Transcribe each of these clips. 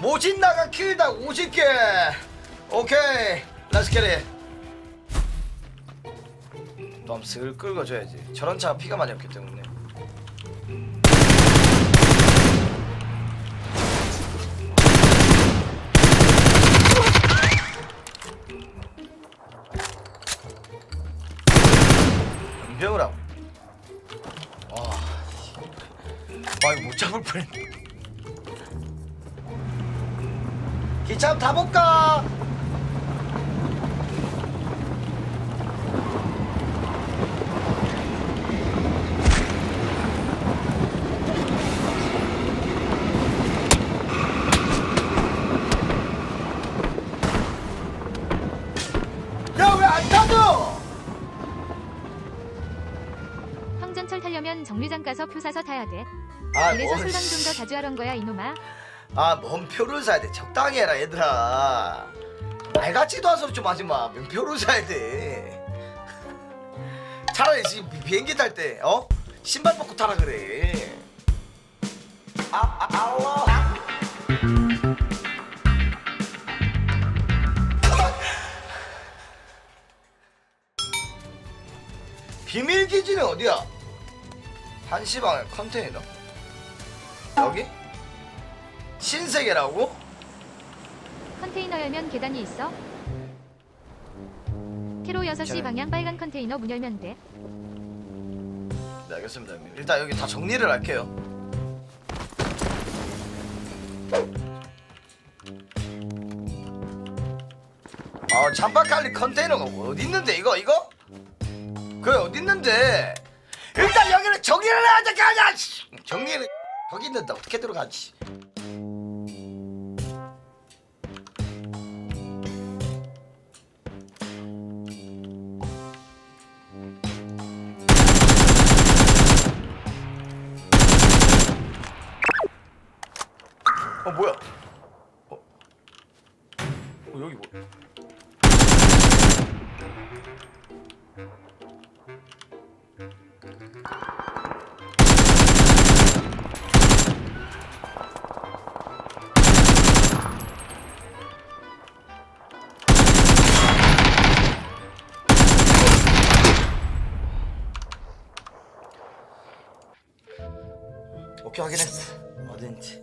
모진 나가 킬다 50개. 오케이 렛츠 겟잇 또 한번 슬 긁어줘야지. 저런 차가 피가 많이 없기 때문에. 병을 하고. 와, 와 이거 못 잡을 뻔했네 기차 한번 타볼까? 야 왜 안 타죠? 황전철 타려면 정류장 가서 표 사서 타야 돼. 아, 그래서 뭔 술방 좀더 씨. 자주 하던 거야 이놈아. 아, 뭔 표를 사야 돼? 적당히 해라, 얘들아. 말 같지도 않은 소리 좀 하지 마. 명표를 사야 돼. 차라리 지금 비- 비행기 탈 때, 어? 신발 벗고 타라 그래. 아, 아, 아우. 비밀 기지는 어디야? 한시방에 컨테이너. 여기? 신세계라고? 컨테이너 열면 계단이 있어. 캐로 6시 저는- 방향 빨간 컨테이너 문 열면 돼. 네 알겠습니다 형님. 일단 여기 다 정리를 할게요 아 잠바칼리 컨테이너가 어디 있는데 이거 이거? 그래 어디 있는데 일단 여기는 정리를 해야 아니야 씨. 정리를 거기 있는데 어떻게 들어가지 어 여기 뭐. 오케이 확인했어. 어딘지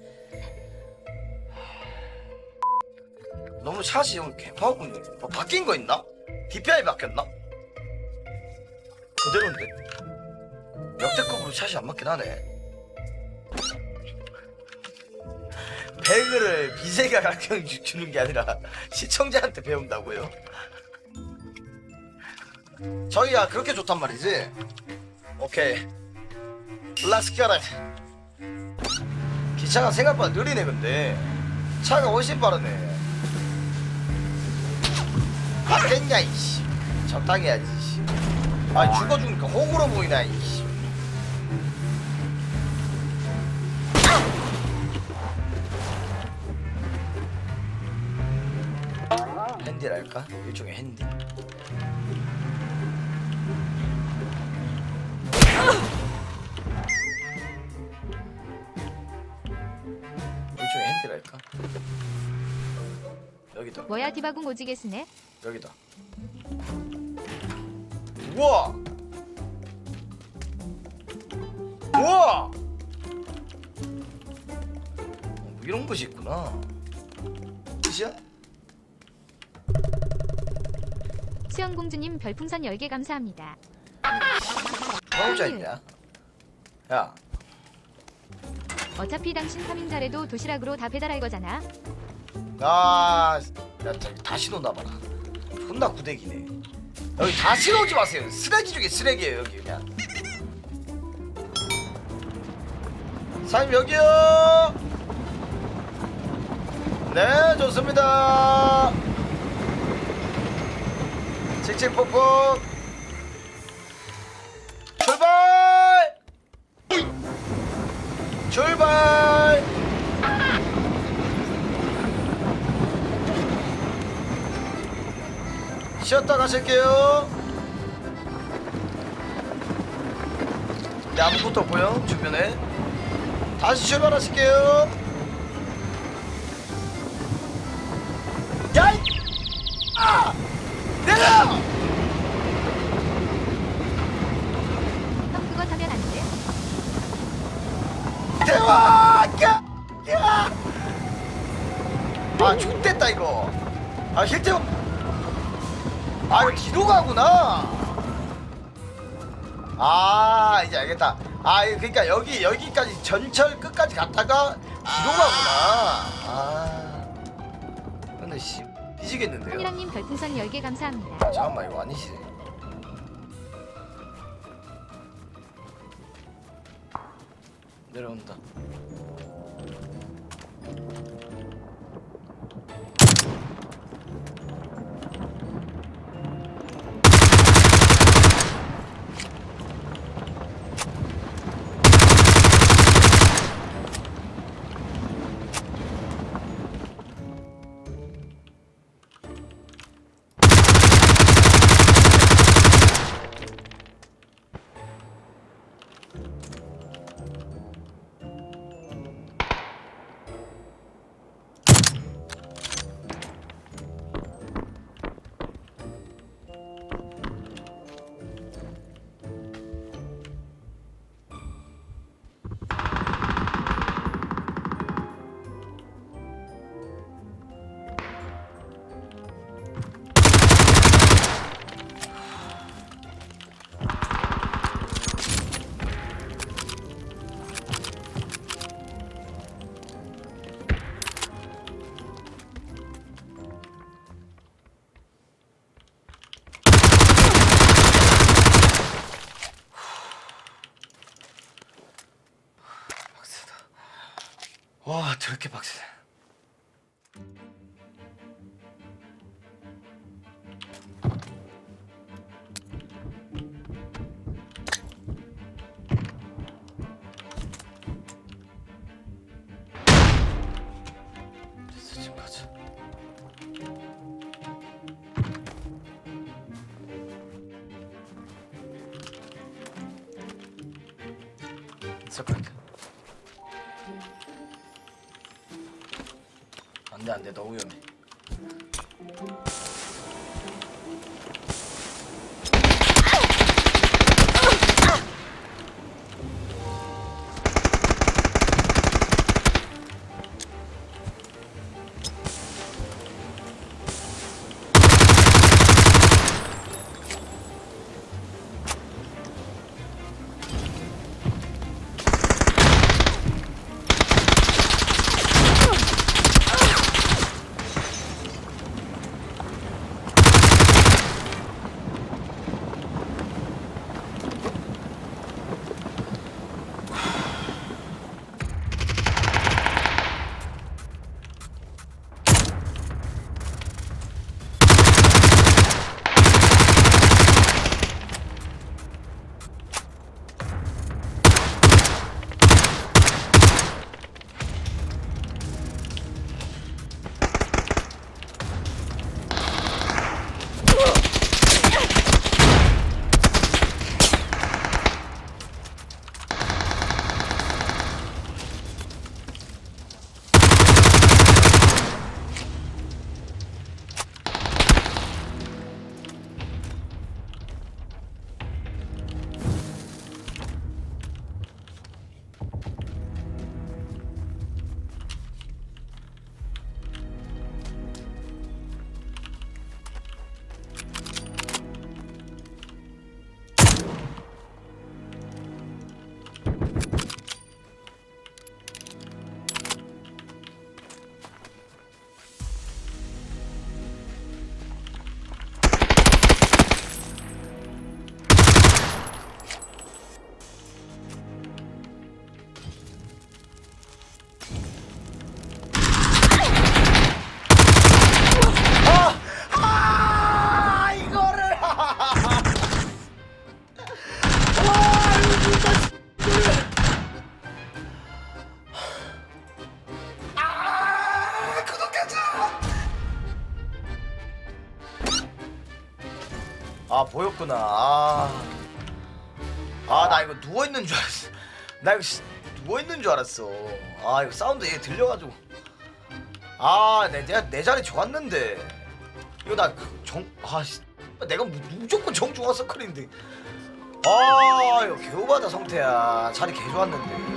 너무 샷이 형 개파군데 뭐 바뀐 거 있나? DPI 바뀌었나? 그대로인데 역대급으로 샷이 안 맞긴 하네 배그를 BJ가 가르쳐 주- 주는 게 아니라 시청자한테 배운다고요? 저희가 그렇게 좋단 말이지? 오케이 겟 기차가 생각보다 느리네 근데 차가 훨씬 빠르네 맞겠냐 이씨 적당히 해야지 이씨 아 죽어 죽으니까 호구로 보이나 이씨 핸디랄까? 일종의 핸디 일종의 핸디랄까? 여기다 뭐야 디바궁 오지게 쓰네. 여기다. 우와! 우와! 어, 뭐 이런 것이 있구나. 끝이야? 수영공주님 별풍선 10개 감사합니다. 나오자 있냐? 야, 어차피 당신 파밍 잘해도 도시락으로 다 배달할 거잖아. 아, 야, 저기 다시 놓나 봐라. 존나 구대기네. 여기 다시 놓지 마세요. 쓰레기 중에 쓰레기예요 여기 그냥. 사장님 여기요. 네, 좋습니다. 칙칙폭폭. 출발. 출발. 쉬었다 가실게요. 네, 아무것도 보여 주변에. 다시 출발하실게요. 야! 이... 아! 내려! 와아 죽겠다 이거. 아, 실제 아 이거 뒤로 가구나. 아 이제 알겠다. 아 그러니까 여기 여기까지 전철 끝까지 갔다가 뒤로 가구나. 아. 근데 씨 뒤지겠는데요? 한이랑님 별풍선 10개 감사합니다. 아, 잠깐만 이거 아니지? 내려온다 와 저렇게 빡세. 됐어 지금 가자. 서클게 안돼 안돼 너무 위험해 아, 보였구나. 아. 아, 나 이거 누워 있는 줄 알았어. 나 이거 씨, 누워 있는 줄 알았어. 아, 이거 사운드 얘 들려 가지고. 아, 내, 자리 좋았는데. 이거 나 정, 아, 씨. 내가 무, 무조건 정중앙 서클인데. 아, 이거 개오바다 성태야. 자리 개 좋았는데.